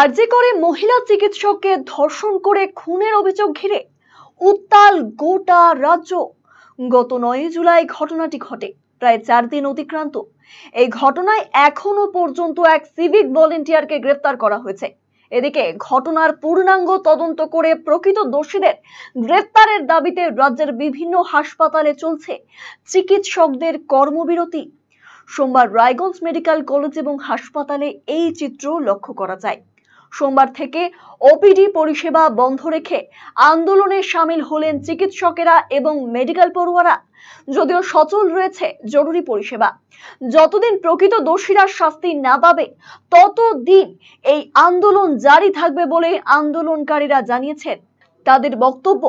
আরজি করে মহিলা চিকিৎসককে ধর্ষণ করে খুনের অভিযোগ ঘিরে উত্তাল গোটা রাজ্য। গত নয় জুলাই ঘটনাটি ঘটে। প্রায় চার দিন অতিক্রান্ত। এই ঘটনায় এখনও পর্যন্ত এক সিভিক ভলেন্টিয়ারকে গ্রেফতার করা হয়েছে। এদিকে ঘটনার পূর্ণাঙ্গ তদন্ত করে প্রকৃত দোষীদের গ্রেফতারের দাবিতে রাজ্যের বিভিন্ন হাসপাতালে চলছে চিকিৎসকদের কর্মবিরতি। সোমবার রায়গঞ্জ মেডিকেল কলেজ এবং হাসপাতালে এই চিত্র লক্ষ্য করা যায়। সোমবার থেকে ওপিডি পরিষেবা বন্ধ রেখে আন্দোলনে সামিল হলেন চিকিৎসকেরা এবং মেডিকেল পড়ুয়ারা। যদিও সচল রয়েছে জরুরি পরিষেবা। যতদিন প্রকৃত দোষীরা শাস্তি না পাবে, ততদিন এই আন্দোলন জারি থাকবে বলে আন্দোলনকারীরা জানিয়েছেন। তাদের বক্তব্য,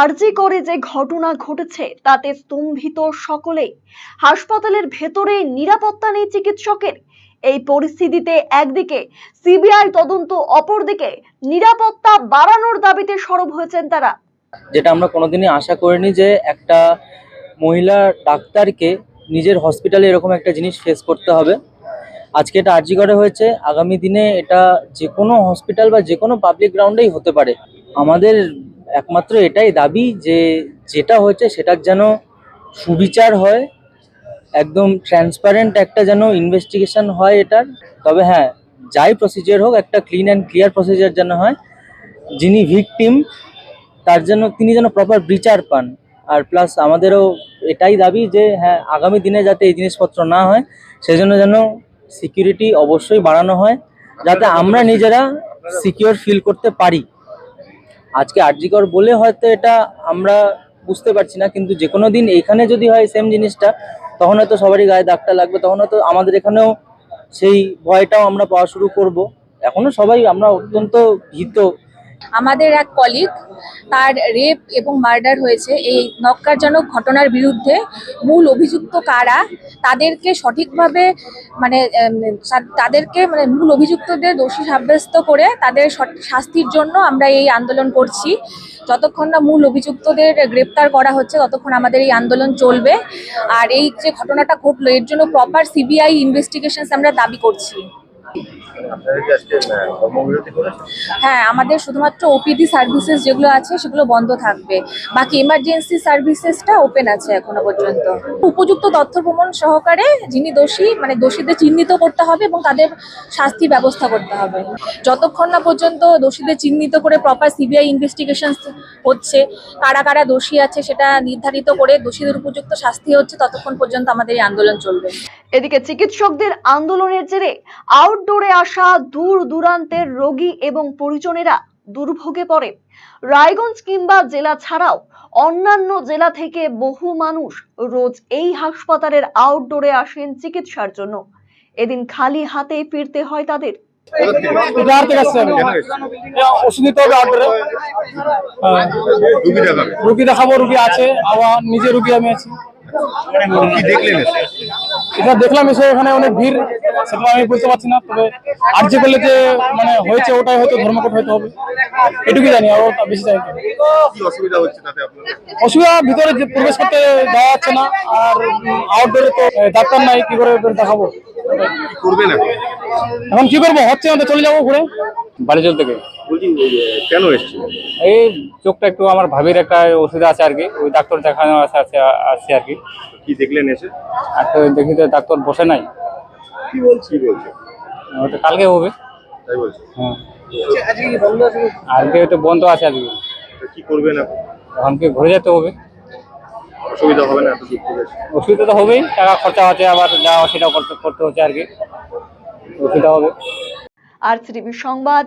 আরজি করে যে ঘটনা ঘটেছে, তাতে স্তম্ভিত সকলেই। হাসপাতালের ভেতরে নিরাপত্তা নেই চিকিৎসকের। এই পরিস্থিতিতে একদিকে সিবিআই তদন্ত, অপরদিকে নিরাপত্তা বাড়ানোর দাবিতে সরব হয়েছেন তারা। যেটা আমরা কোনোদিনই আশা করিনি যে একটা মহিলা ডাক্তারকে নিজের হসপিটালে এরকম একটা জিনিস ফেস করতে হবে। আজকে এটা আর্জি করে হয়েছে, আগামী দিনে এটা যে কোনো হসপিটাল বা যে কোনো পাবলিক গ্রাউন্ডেই হতে পারে। আমাদের একমাত্র এটাই দাবি যে যেটা হয়েছে সেটার যেন সুবিচার হয় একদম ট্রান্সপারেন্ট একটা যেন ইনভেস্টিগেশন হয় এটার। তবে হ্যাঁ যাই প্রসিজার হোক, একটা ক্লিন অ্যান্ড ক্লিয়ার প্রসিজার যেন হয়, যিনি ভিকটিম তার জন্য তিনি যেন প্রপার বিচার পান। আর প্লাস আমাদেরও এটাই দাবি যে হ্যাঁ আগামী দিনে যাতে এই জিনিসপত্র না হয়, সেজন্য যেন সিকিউরিটি অবশ্যই বাড়ানো হয়, যাতে আমরা নিজেরা সিকিউর ফিল করতে পারি। আজকে আরজিকর বলে হয়তো এটা আমরা বুঝতে পারছি না, কিন্তু যে কোনো দিন এখানে যদি হয় সেম জিনিসটা তখন হয়তো সবারই গায়ে দাগটা লাগবে, তখন হয়তো আমাদের এখানেও সেই ভয়টাও আমরা পাওয়া শুরু করব। এখনও সবাই আমরা অত্যন্ত ভীত আমাদের এক কলিগ তার রেপ এবং মার্ডার হয়েছে। এই নক্কারজনক ঘটনার বিরুদ্ধে মূল অভিযুক্ত কারা, তাদেরকে সঠিকভাবে মানে তাদেরকে মানে মূল অভিযুক্তদের দোষী সাব্যস্ত করে তাদের শাস্তির জন্য আমরা এই আন্দোলন করছি। যতক্ষণ না মূল অভিযুক্তদের গ্রেপ্তার করা হচ্ছে, ততক্ষণ আমাদের এই আন্দোলন চলবে। আর এই যে ঘটনাটা ঘটলো, এর জন্য প্রপার সিবিআই ইনভেস্টিগেশন আমরা দাবি করছি। হ্যাঁ আমাদের শুধুমাত্র ওপিডি সার্ভিসেস যেগুলো আছে সেগুলো বন্ধ থাকবে। বাকি এমার্জেন্সি সার্ভিসেসটা ওপেন আছে এখনও পর্যন্ত। উপযুক্ত তথ্য প্রমাণ সহকারে যিনি দোষী মানে দোষীদের চিহ্নিত করতে হবে এবং তাদের শাস্তি ব্যবস্থা করতে হবে। যতক্ষণ না পর্যন্ত দোষীদের চিহ্নিত করে প্রপার সিবিআই ইনভেস্টিগেশন হচ্ছে কারা কারা দোষী আছে সেটা নির্ধারিত করে দোষীদের উপযুক্ত শাস্তি হচ্ছে ততক্ষণ পর্যন্ত আমাদের এই আন্দোলন চলবে। এদিকে চিকিৎসকদের আন্দোলনের জেরে আউটডোরে আসা দূর দূরান্তের রোগী এবং পরিজনেরা দুর্ভোগে পড়ে। রায়গঞ্জ কিংবা জেলা ছাড়াও অন্যান্য জেলা থেকে বহু মানুষ রোজ এই হাসপাতালের আউটডোরে আসেন চিকিৎসার জন্য। এদিন খালি হাতে ফিরতে হয় তাদের। রুগী দেখাবো রুগী আছে আবার নিজে রুগী আমি আছি। দেখলেন? এটা দেখলাম এসে এখানে অনেক ভিড় সেটা আমি বুঝতে পারছি না তবে আর যে বললে যে মানে হয়েছে ওটাই হয়তো ধর্মকট হয়তো হবে। এটুকুই জানি আর বেশি জানি অসুবিধা হচ্ছে অসুবিধা ভিতরে যে প্রবেশ করতে দেওয়া যাচ্ছে না আর আউটডোরে তো ডাক্তার নাই কি করে দেখাবো? এখন? কি করব? হচ্ছে না তো চলে যাব ঘুরে। বাড়িজল থেকে বলছি কেন এসেছিল? এই চোখটা একটু আমার ভাবির একটা অসুবিধা আছে আর কি ওই ডাক্তার দেখানো আছে আছে আসছে আর কি। কি দেখলেন এসে? আর তো দেখি তো ডাক্তার বসে নাই। কি বলছি কি বলছে? ওটা কালকে হবে। তাই বলছে? হ্যাঁ। আজকে তো বন্ধ আছে আজকে। তো কি করবেন এখন? কি ঘুরে যেতে হবে। অসুবিধা হবে না এত দূর থেকে? অসুবিধা তো হবেই টাকা খরচা আছে আবার যা সেটাও করতে করতে হচ্ছে আর কি। অসুবিধা হবে। আর টিভি সংবাদ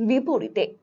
বিপরীতে।